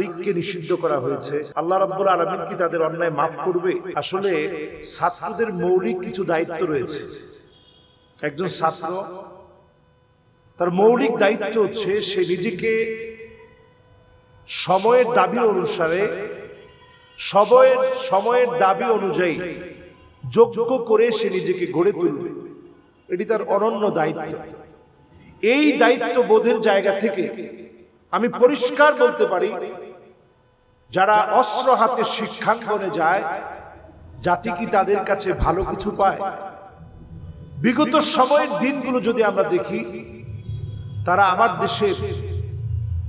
রিককে নিষিদ্ধ করা হয়েছে। আল্লাহ রাব্বুল আলামিন কি তাদের অন্যায় মাফ করবে? আসলে ছাত্রদের মৌলিক কিছু দায়িত্ব রয়েছে। একজন ছাত্র, তার মৌলিক দায়িত্ব হচ্ছে সে নিজেকে সময়ের দাবি অনুসারে, সময়ের সময়ের দাবি অনুযায়ী যোগ্য করে সে নিজেকে গড়ে তুলবে। এটি তার অনন্য দায়িত্ব। এই দায়িত্ব বোধের জায়গা থেকে আমি পরিষ্কার বলতে পারি যারা অস্ত্র হাতে শিক্ষাঙ্গনে যায়, জাতি কি তাদের কাছে ভালো কিছু পায়? বিগত সময়ের দিনগুলো যদি আমরা দেখি, তারা আমার দেশের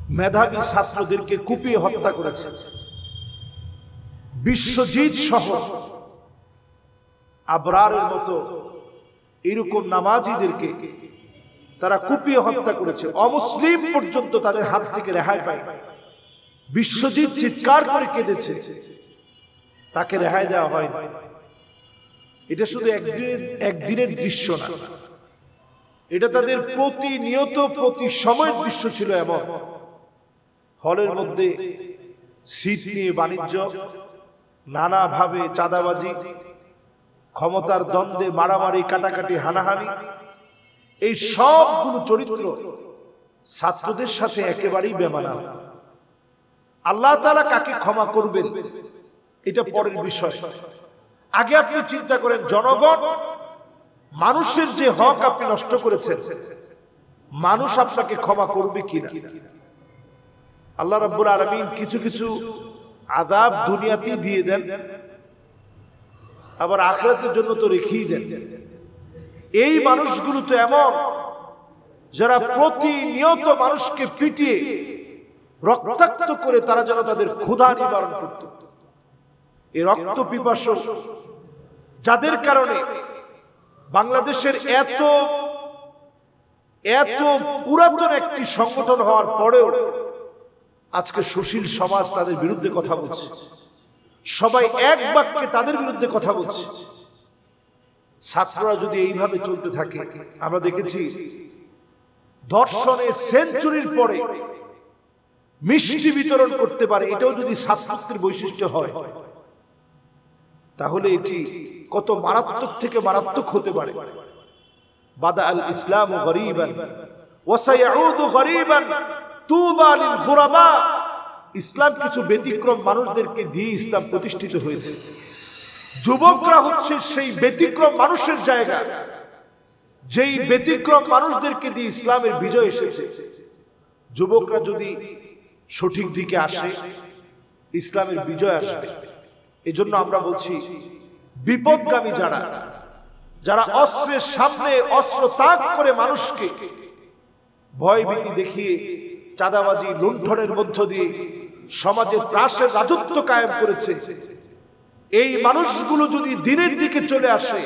মেধাবী ছাত্রদেরকে কুপিয়ে হত্যা করেছে। বিশ্বজিৎ সহ আবরারের মতো এরকম নামাজিদেরকে তারা কুপিয়ে হত্যা করেছে। অমুসলিম পর্যন্ত তাদের হাত থেকে রেহাই পায়। বিশ্বজিৎ চিৎকার করে কেঁদেছে। তাকে রেহাই দেওয়া হয় এটা শুধু একদিনের একদিনের দৃশ্য না। এটা তাদের প্রতিনিয়ত প্রতি সময়ের দৃশ্য ছিল এমন। হলের মধ্যে সিট নিয়ে বাণিজ্য, নানাভাবে চাঁদাবাজি, ক্ষমতার দ্বন্দ্বে মারামারি, কাটাকাটি, হানাহানি, এই সবগুলো চরিত্র ছাত্রদের সাথে একেবারেই বেমানা আল্লাহ তালা কাকে ক্ষমা করবেন? এটা পরের বিষয়। আগে আপনি চিন্তা করেন, জনগণ, মানুষের যে হক আপনি নষ্ট করেছেন, মানুষ আপনাকে ক্ষমা করবে কিনা? আল্লাহ রাব্বুল আলামিন কিছু কিছু আদাব দুনিয়াতে দিয়ে দেন, আবার আখরাতের জন্য তো রেখেই দেন। এই মানুষগুলো তো এমন, যারা প্রতিনিয়ত মানুষকে পিটিয়ে রক্তাক্ত করে তারা যেন তাদের ক্ষুধা নিবারণ করত। এই রক্ত পিপাস যাদের কারণে বাংলাদেশের এত এত পুরাতন একটি সংগঠন হওয়ার পরেও আজকে সুশীল সমাজ তাদের বিরুদ্ধে কথা বলছে। সবাই এক বাক্যে তাদের বিরুদ্ধে কথা বলছে। ছাত্ররা যদি এইভাবে চলতে থাকে, আমরা দেখেছি দর্শনে সেঞ্চুরির পরে মিষ্টি বিতরণ করতে পারে এটাও যদি ছাত্রদের বৈশিষ্ট্য হয়। তাহলে এটি কত মারাত্মক থেকে মারাত্মক হতে পারে। বাদা আল ইসলাম গরিবান। ওয়াসায়াউদু গরিবান। তুবা লিল গুরাবা ইসলাম কিছু ব্যতিক্রম মানুষদেরকে দিয়ে ইসলাম প্রতিষ্ঠিত হয়েছে। যুবকরা হচ্ছে সেই ব্যতিক্রম মানুষের জায়গা। যেই ব্যতিক্রম মানুষদেরকে দিয়ে ইসলামের বিজয় এসেছে। যুবকরা যদি সঠিক দিকে আসে, ইসলামের বিজয় আসবে। এজন্য আমরা বলছি, বিপদগামী যারা যারা অস্ত্রের সামনে অস্ত্র তাক করে মানুষকে ভয়ভীতি দেখিয়ে চাঁদাবাজি, লুণ্ঠনের মধ্য দিয়ে সমাজে ত্রাসের রাজত্ব কায়েম করেছে, এই মানুষগুলো যদি দিনের দিকে চলে আসে,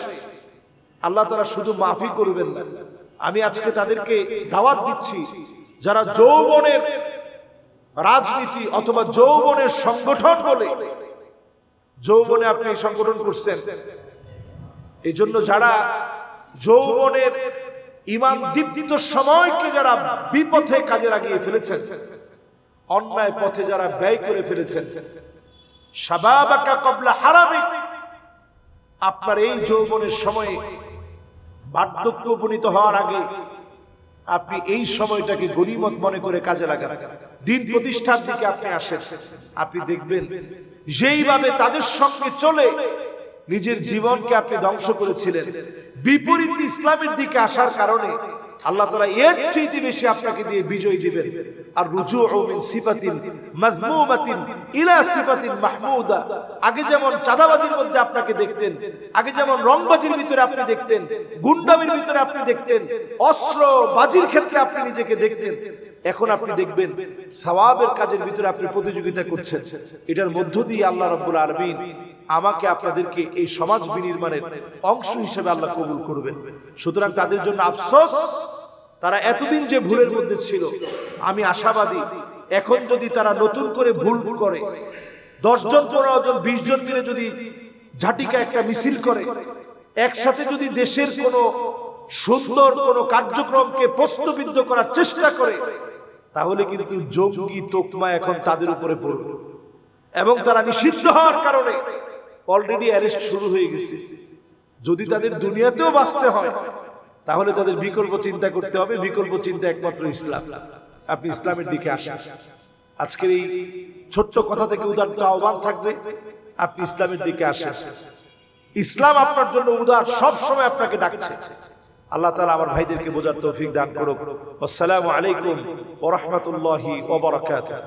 আল্লাহ তারা শুধু মাফি করবেন না। আমি আজকে তাদেরকে দাওয়াত দিচ্ছি, যারা যৌবনের রাজনীতি অথবা যৌবনের সংগঠন বলে। যৌবনে আপনি সংগঠন করছেন। এই জন্য যারা যৌবনের ইমান দীপ্ত সময়কে যারা বিপথে কাজে লাগিয়ে ফেলেছেন, অন্যায় পথে যারা ব্যয় করে ফেলেছেন কবলা আপনার এই যৌবনের সময়ে বার্ধক্য উপনীত হওয়ার আগে আপনি এই সময়টাকে গরিমত মনে করে কাজে লাগান। দিন প্রতিষ্ঠার থেকে আপনি আসেন। আপনি দেখবেন, যেইভাবে তাদের সঙ্গে চলে নিজের জীবনকে আপনি ধ্বংস করেছিলেন। বিপরীত ইসলামের দিকে আসার কারণে আল্লাহ তালা এর চাইতে বেশি আপনাকে দিয়ে বিজয় দিবেন। আর রুজু আগে যেমন চাঁদাবাজির মধ্যে আপনাকে দেখতেন, আগে যেমন রংবাজির ভিতরে আপনি দেখতেন, গুন্ডামির ভিতরে আপনি দেখতেন অস্ত্র বাজির ক্ষেত্রে আপনি নিজেকে দেখতেন। এখন আপনি দেখবেন কাজের ভিতরে আপনি প্রতিযোগিতা করছেন। এটার মধ্য দিয়ে আল্লাহ রাব্বুল আলামিন আমাকে আপনাদেরকে এই সমাজ বিনির্মাণের অংশ হিসেবে আল্লাহ কবুল করবেন। সুতরাং তাদের জন্য আফসোস তারা এতদিন যে ভুলের মধ্যে ছিল আমি আশাবাদী এখন যদি তারা নতুন করে ভুল করে দশজন পনেরো জন বিশ জন মিলে যদি ঝাটিকা একটা মিছিল করে একসাথে যদি দেশের কোনো সুন্দর কোনো কার্যক্রমকে প্রশ্নবিদ্ধ করার চেষ্টা করে তাহলে কিন্তু জঙ্গি তোকমা এখন তাদের উপরে পড়বে। এবং তারা নিষিদ্ধ হওয়ার কারণে অলরেডি অ্যারেস্ট শুরু হয়ে গেছে। যদি তাদের দুনিয়াতেও বাঁচতে হয় তাহলে তাদের বিকল্প চিন্তা করতে হবে। বিকল্প চিন্তা একমাত্র ইসলাম। আপনি ইসলামের দিকে আসেন। আজকের এই ছোট্ট কথা থেকে উদারত আহ্বান থাকবে। আপনি ইসলামের দিকে আসেন। ইসলাম আপনার জন্য উদার, সব সময় আপনাকে ডাকছে। আল্লাহ তালা আমার ভাইদেরকে বোঝার তৌফিক দান করুক। আসসালামু আলাইকুম ওরহমতুল্লাহি ওবরাকাতুহ